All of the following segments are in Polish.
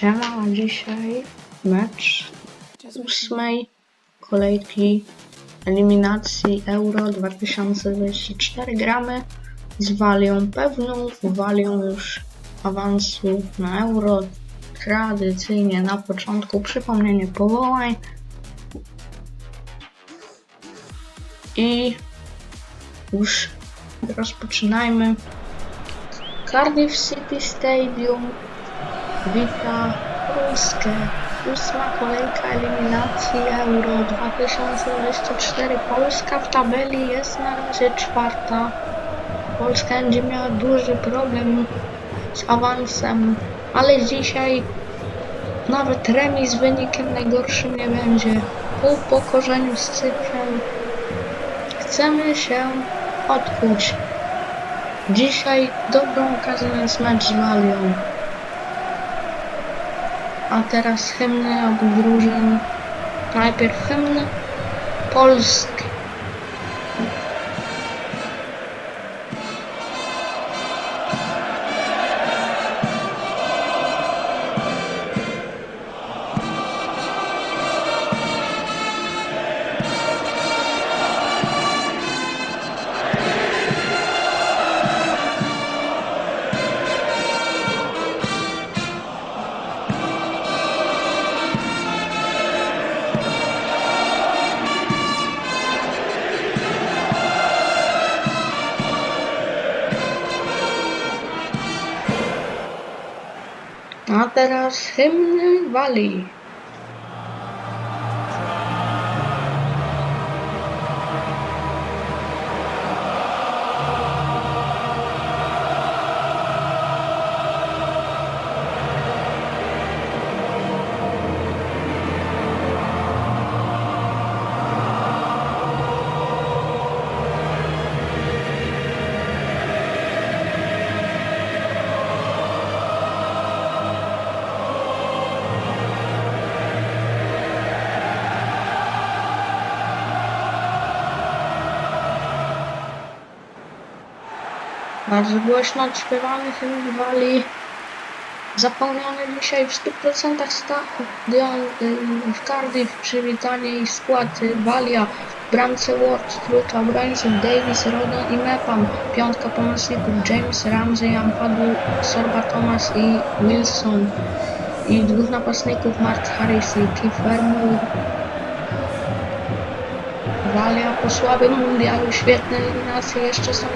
Siema, a dzisiaj mecz ósmej kolejki eliminacji Euro 2024. Gramy z Walią, pewną Walią już awansu na Euro. Tradycyjnie na początku przypomnienie powołań. I już rozpoczynajmy. Cardiff City Stadium wita Polskę. Ósma kolejka eliminacji Euro 2024. Polska w tabeli jest na razie czwarta. Polska będzie miała duży problem z awansem, ale dzisiaj nawet remis wynikiem najgorszym nie będzie. Po upokorzeniu z Cyprem chcemy się odkuć. Dzisiaj dobrą okazję jest mecz z Walią. A teraz hymny obu drużyn. Najpierw hymn Polski. A teraz Bardzo głośno odśpiewany hymn Walii. Zapełniony dzisiaj w 100% stadion y, w Cardiff. Przywitanie i skład y, Walia w bramce Ward, trójka obrońców Davis, Rodon i Mepan. Piątka pomocników James, Ramsey, Ampadu, Sorba Thomas i Wilson. I dwóch napastników Mark Harris i Vermeulen. Walia po słabym mundialu, świetne eliminacje, jeszcze są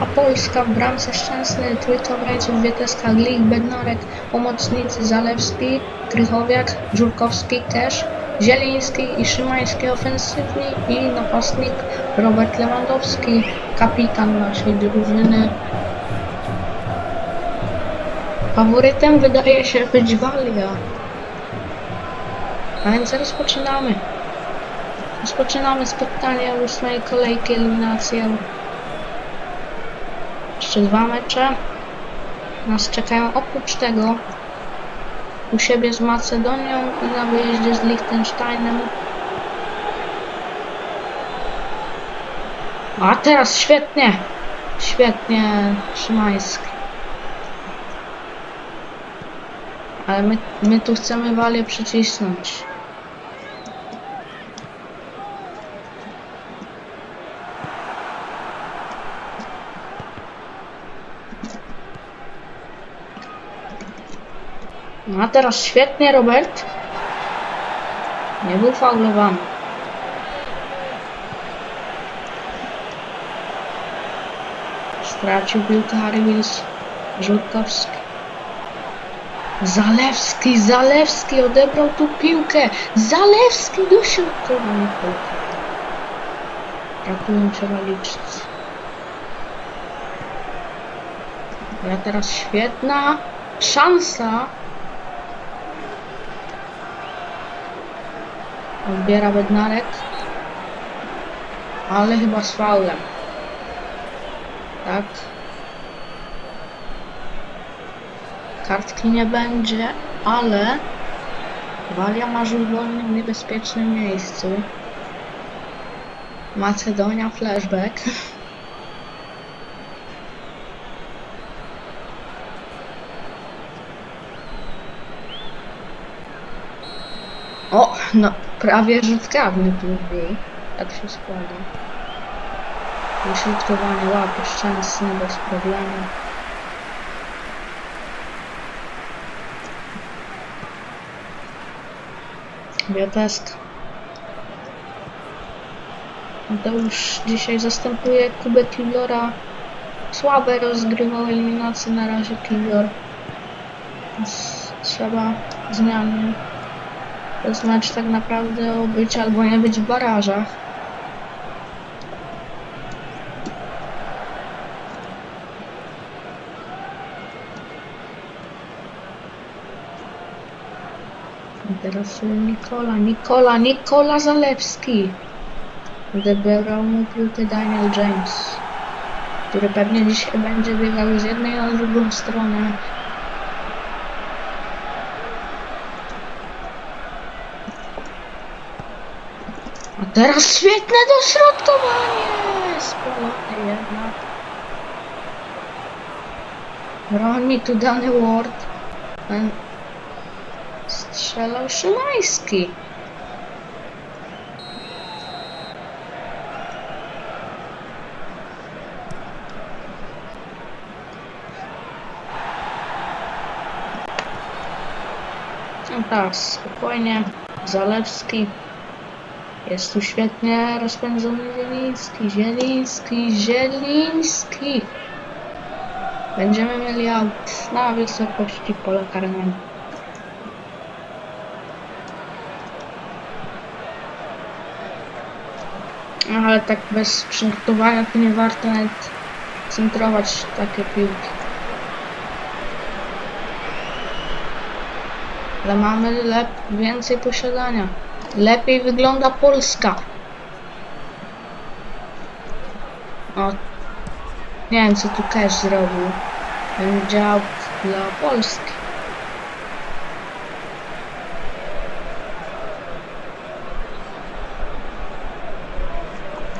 a Polska w bramce Szczęsny, trójka obrońców Wieteska, Glik, Bednarek, pomocnicy Zalewski, Krychowiak, Żurkowski też, Zieliński i Szymański ofensywni i napastnik Robert Lewandowski, kapitan naszej drużyny. Faworytem wydaje się być Walia. A więc rozpoczynamy. Rozpoczynamy spotkanie ósmej kolejki eliminacji. Jeszcze dwa mecze nas czekają. Oprócz tego u siebie z Macedonią i na wyjeździe z Liechtensteinem. A teraz świetnie! Świetnie Szymański. Ale my, my tu chcemy Walię przycisnąć. No a teraz świetnie, Robert. Nie był faulowany. Stracił piłkę Harry Wills. Żurkowski. Zalewski, Zalewski odebrał tu piłkę. Zalewski dośrodkowanie piłki. Brakują przewaliczcy. Ja teraz świetna szansa. Odbiera Bednarek. Ale chyba z faulem. Tak. Kartki nie będzie, ale Walia ma rzut wolny w niebezpiecznym miejscu. Macedonia flashback. O, no prawie rzut karny tu był. Tak się składa. Wyśrodkowanie łapie szczęsny bez problemu. Bioteska. Mateusz dzisiaj zastępuje Kubę Killora. Słabe rozgrywał eliminację na razie. Więc Trzeba zmiany. To mecz tak naprawdę o być albo nie być w barażach. Teraz Nikola, Nikola, Nikola Zalewski. Odebrał mu piłkę Daniel James, który pewnie dzisiaj będzie biegał z jednej na drugą stronę. A teraz świetne dośrodkowanie! Spalony jednak. Broni tu dany Ward. Strzelał Szymański. No tak, spokojnie. Zalewski. Jest tu świetnie rozpędzony Zieliński. Zieliński, Zieliński. Będziemy mieli aut na wysokości pola karnego. No, ale tak bez przygotowania to nie warto nawet centrować takie piłki. Ale mamy lep więcej posiadania. Lepiej wygląda Polska. O, nie wiem co tu Cash zrobił. Bym działał dla Polski.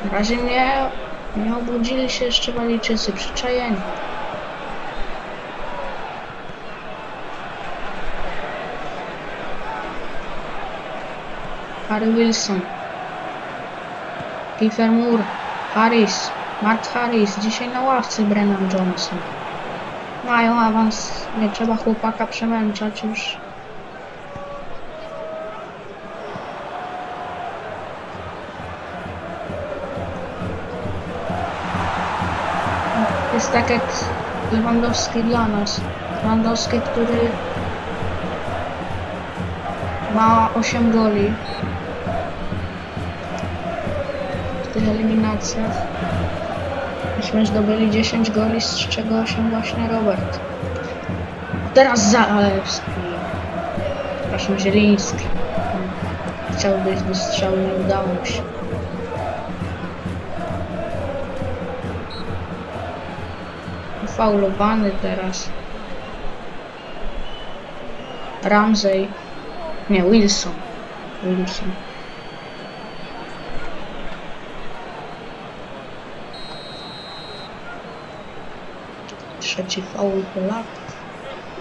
Na razie nie, nie obudzili się jeszcze Walijczycy, przyczajeni. Harry Wilson. Kiefer Moore. Harris. Mark Harris. Dzisiaj na ławce Brennan Johnson. Mają awans. Nie trzeba chłopaka przemęczać już. Jest tak jak Lewandowski dla nas. Lewandowski, który ma 8 goli tych eliminacjach. Myśmy zdobyli 10 goli, z czego 8 właśnie Robert. Teraz Zalewski. Przepraszam, Zieliński. Chciał dojść do strzału, nie udało mu się. Faulowany teraz. Ramsey. Nie, Wilson. Wilson. Trzeci faul Polak.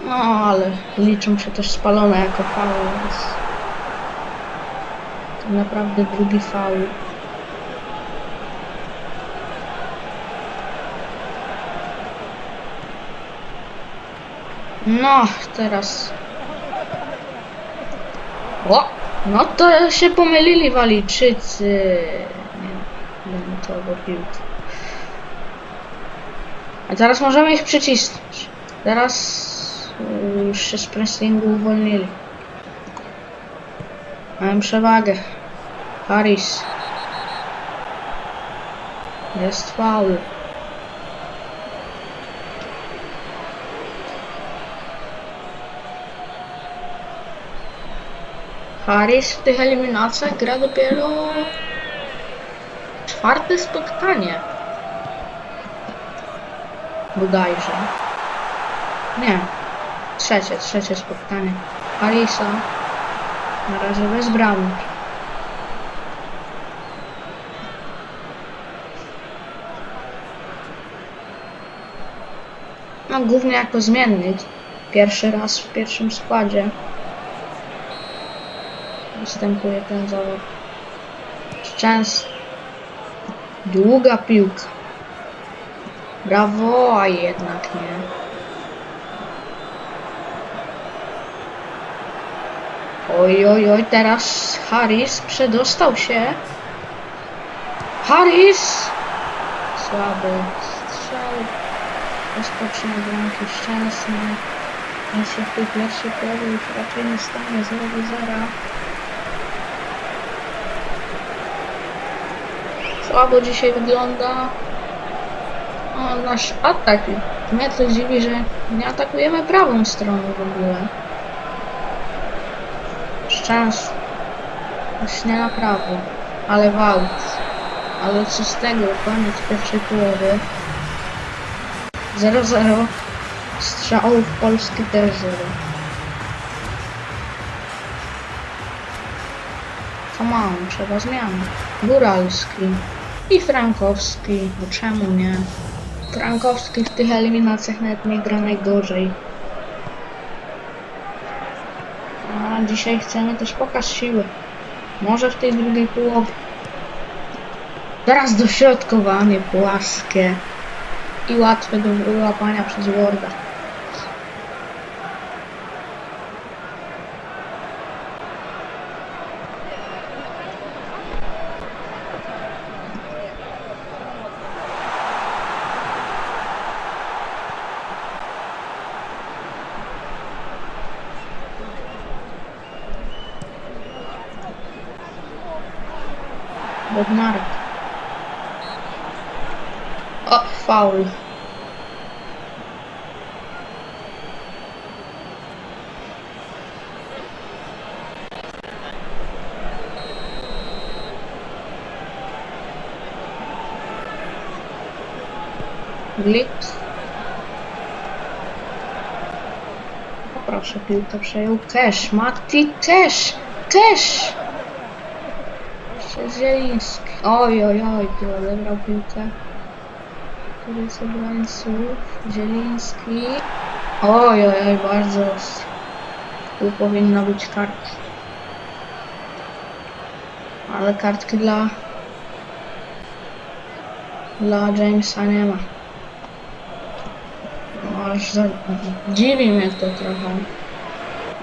No, ale liczą się też spalone jako faul, więc... To naprawdę drugi faul. No, teraz. O! No to się pomylili Walijczycy. Nie, nie to piłki. Teraz możemy ich przycisnąć. Teraz y, już się z pressingu uwolnili. Mamy przewagę. Paris. Jest faul. Harris w tych eliminacjach gra dopiero czwarte spotkanie. Bodajże. Nie. Trzecie, trzecie spotkanie. Harrisa na razie bez bramki. No głównie jako zmiennik. Pierwszy raz w pierwszym składzie. występuje ten zawód. Szczęs. Długa piłka. Brawo, a jednak nie. Oj, oj, oj, teraz Harris przedostał się. Harris! Słaby strzał. Rozpocznie bramki szczęsne. Więc się w tej pierwszej połowie już raczej nie stanie 0 do 0. Słabo dzisiaj wygląda. O, nasz atak. Mnie to dziwi, że nie atakujemy prawą stroną w ogóle. Szczęs. Już nie na prawo. Ale wałt. Ale co z tego? Koniec pierwszej połowy. 0-0. Strzałów Polski też 0. Co mam? Trzeba zmian. Góralski. I Frankowski. No czemu nie? Frankowski w tych eliminacjach nawet nie gra najgorzej. A dzisiaj chcemy też pokaz siły. Może w tej drugiej połowie. Teraz dośrodkowanie płaskie i łatwe do wyłapania przez Worda. Bednarek. O, faul. Glick. Poproszę, piłkę przejął Cash. Mati Cash! Cash! Zieliński. Oj, oj, oj, tu odebrał piłkę. Tu jest obrońców. Zieliński. Oj, oj, oj, bardzo ostro. Tu powinna być kartka. Ale kartki dla... Dla Jamesa nie ma. No, aż za... Dziwi mnie to trochę.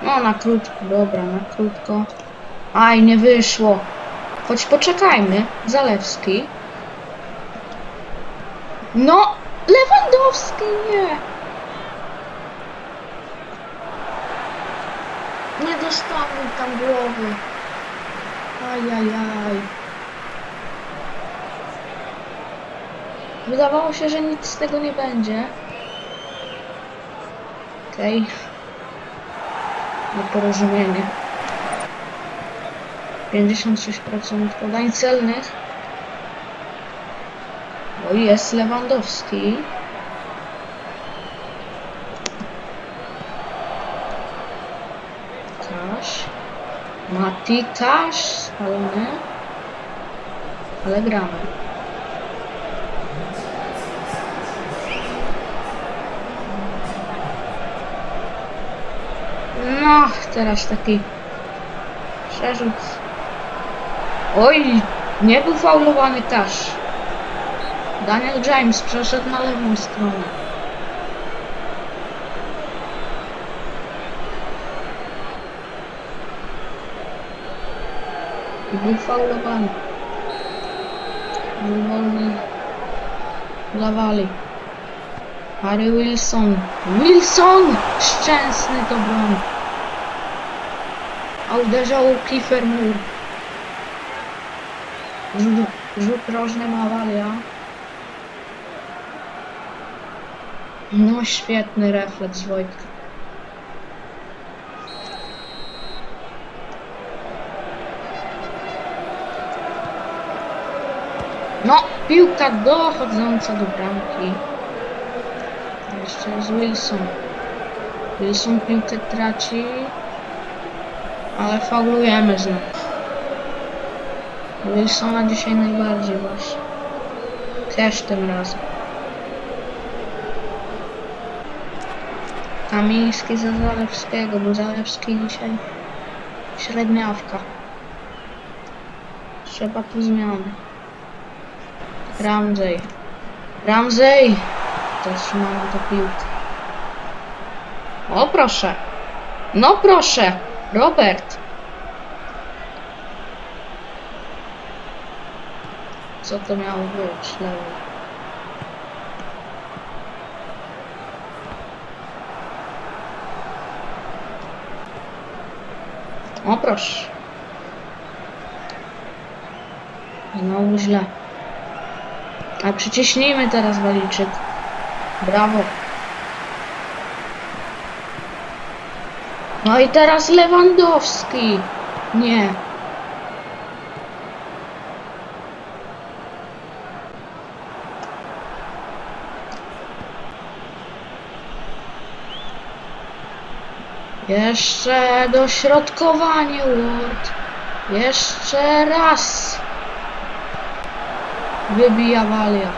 No, na krótko, dobra, na krótko. Aj, nie wyszło. Choć poczekajmy. Zalewski. No! Lewandowski nie! Nie dostawił tam głowy. Ajajaj. Wydawało się, że nic z tego nie będzie. Okej. Nieporozumienie. 56% podań celnych. O, jest Lewandowski. Kasz. Mati Kasz. Spalony. Ale gramy. No, teraz taki przerzut. Oj, nie był faulowany Kasz. Daniel James przeszedł na lewą stronę. I był faulowany. Był wolny dla Wali. Harry Wilson. Wilson! Szczęsny to broń. A uderzał Kiefer Moore. Rzut, rzut rożny ma Walia. No świetny refleks Wojtka. No, piłka dochodząca do bramki. Jeszcze jest Wilson. Wilson piłkę traci. Ale faulujemy znowu. Wilsona dzisiaj najbardziej właśnie. Też tym razem. Kamiński za Zalewskiego, bo Zalewski dzisiaj średniawka. Trzeba tu zmiany. Ramsey. Ramsey! Zatrzymana to piłka. O proszę. No proszę. Robert. Co to miało być? Lewy. O proszę. Znowu źle. A przyciśnijmy teraz Walijczyk. Brawo. No i teraz Lewandowski. Nie. Jeszcze dośrodkowanie Ward. Jeszcze raz. Wybija Walia.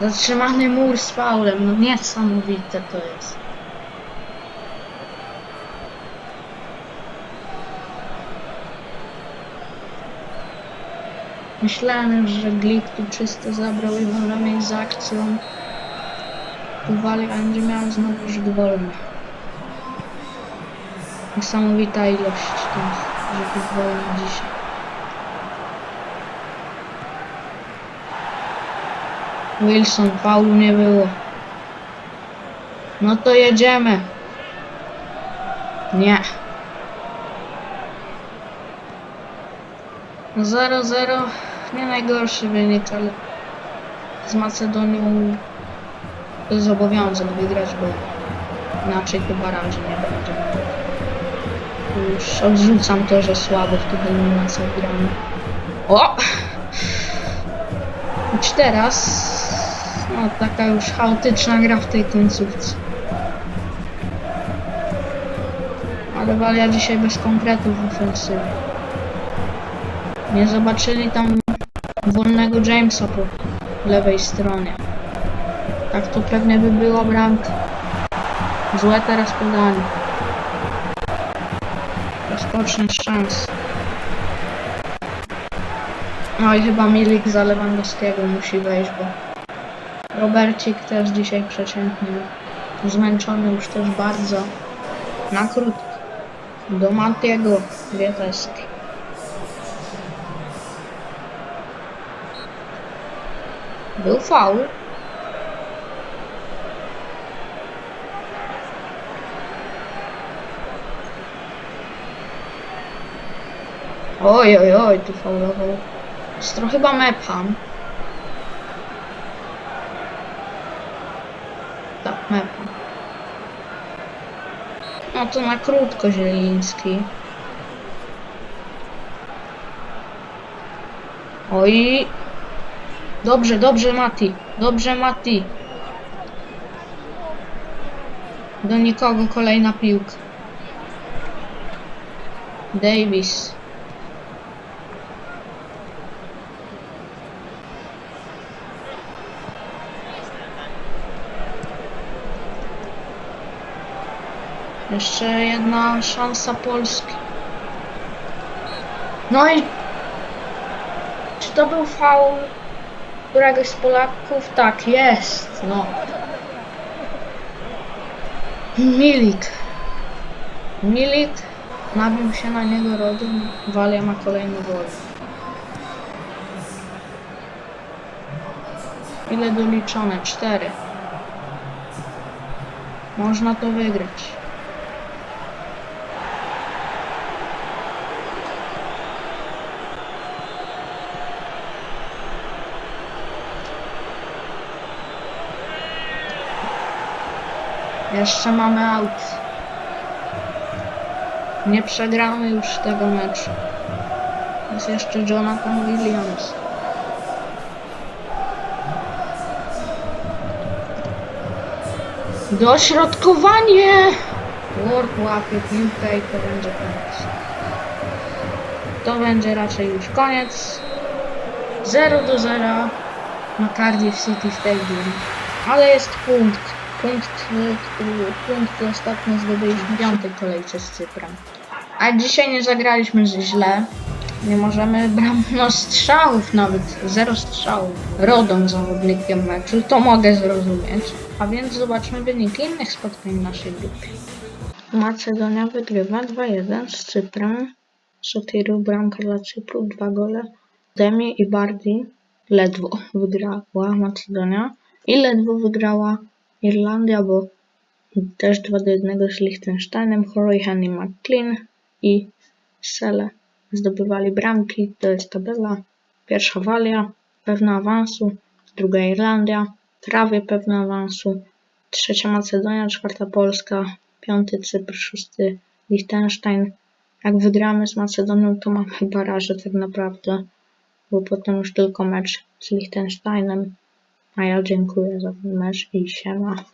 Zatrzymany mur z faulem. No niesamowite to jest. Myślałem, że Glik tu czysto zabrał i wolny z akcją. Tu Walia będzie miała znowu rzut wolny. Niesamowita ilość tych rzutów wolnych dzisiaj. Wilson, faulu nie było. No to jedziemy. Nie. 0-0. Nie najgorszy wynik, ale z Macedonią obowiązek wygrać, bo inaczej to baraży nie będzie. Już odrzucam to, że słabo w tych eliminacjach gramy. O! Choć teraz no taka już chaotyczna gra w tej końcówce. Ale Walia dzisiaj bez konkretów w ofensywie. Nie zobaczyli tam wolnego Jamesa po lewej stronie. Tak to pewnie by było bramka. Złe teraz podanie. Rozpocznę z szans. No i chyba Milik za Lewandowskiego musi wejść, bo Robercik też dzisiaj przeciętnie. Zmęczony już też bardzo. Na krótko. Do Matiego Wieteski. Był faul. Oj, oj, oj, tu faulował. Jest to chyba Mepham. Tak, Mepham. No to na krótko Zieliński. Oj. Dobrze, dobrze Mati. Dobrze Mati. Do nikogo kolejna piłka. Davis. Jeszcze jedna szansa Polski. No i czy to był faul któregoś z Polaków? Tak, jest. No. Milik. Milik nabił się na niego rodem. Walia ma kolejny gol. Ile doliczone? Cztery. Można to wygrać. Jeszcze mamy aut. Nie przegramy już tego meczu. Jest jeszcze Jonathan Williams. Dośrodkowanie! Ward łapie piłkę i to będzie koniec. To będzie raczej już koniec. 0 do 0 na Cardiff City Stadium. Ale jest punkt. Punkt, punkt ostatnio zdobyliśmy w piątej kolejce z Cyprem. A dzisiaj nie zagraliśmy źle. Nie możemy bram no strzałów nawet. Zero strzałów. Rodą zawodnikiem meczu. To mogę zrozumieć. A więc zobaczmy wyniki innych spotkań w naszej grupie. Macedonia wygrywa 2-1 z Cyprem. Sotiru bramka dla Cypru, dwa gole. Demi i Bardi ledwo wygrała Macedonia. I ledwo wygrała Irlandia, bo też 2 do 1 z Liechtensteinem. Horahan i McLean i Sele zdobywali bramki. To jest tabela. Pierwsza Walia, pewna awansu. Druga Irlandia, prawie pewna awansu. Trzecia Macedonia, czwarta Polska, piąty Cypr, szósty Liechtenstein. Jak wygramy z Macedonią, to mamy baraże tak naprawdę, bo potem już tylko mecz z Liechtensteinem. A ja dziękuję za ten mecz i siema.